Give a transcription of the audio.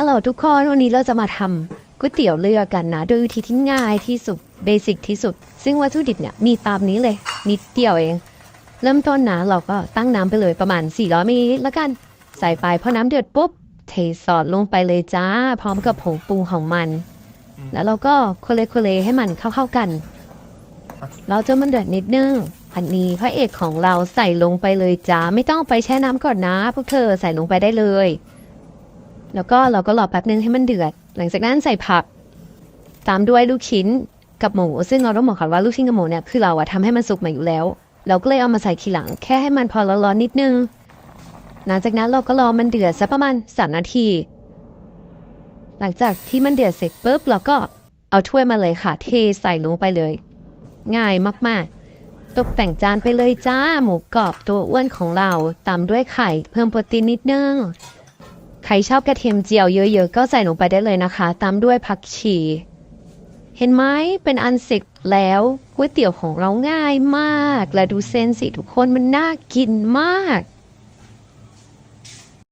ฮัลโหลทุกคนวันนี้เราจะมาทำก๋วยเตี๋ยวเรือกันนะโดยวิธีที่ง่ายที่สุดเบสิกที่สุด ซึ่งวัตถุดิบเนี่ยมีตามนี้เลย นิดเดียวเอง เริ่มต้นนะเราก็ตั้งน้ำไปเลยประมาณ 400มิลลิลิตรแล้วกัน ใส่ไปพอน้ำเดือดปุ๊บ เทซอสลงไปเลยจ้า พร้อมกับผงปรุงของมัน แล้วเราก็โคเลโคเลให้มันเข้าๆกัน เราจะมันเดือดนิดนึงอันนี้พระเอกของเราใส่ลงไปเลยจ้าไม่ต้องไปแช่น้ำก่อนนะพวกเธอใส่ลงไปได้เลย แล้วก็เราก็รอแป๊บนึงให้มันเดือด หลังจากนั้นใส่ผัก ตามด้วยลูกชิ้นกับหมู ซึ่งเราต้องบอกก่อนว่าลูกชิ้นกับหมูเนี่ยคือเราอะทำให้มันสุกมาอยู่แล้ว เราก็เลยเอามาใส่ทีหลัง แค่ให้มันพอร้อนๆนิดนึง หลังจากนั้นเราก็รอมันเดือดสักประมาณสามนาที หลังจากที่มันเดือดเสร็จปุ๊บเราก็เอาถ้วยมาเลยค่ะ เทใส่ลงไปเลย ง่ายมากๆ ตกแต่งจานไปเลยจ้าหมูกรอบตัวอ้วนของเราตามด้วยไข่ เพิ่มโปรตีนนิดนึง ใครชอบกระเทียมเจียวเยอะๆ ก็ใส่ลงไปได้เลยนะคะ ตามด้วยผักชี เห็นไหมเป็นอันเสร็จแล้วก๋วยเตี๋ยวของเราง่ายมาก และดูเส้นสิทุกคนมันน่ากินมาก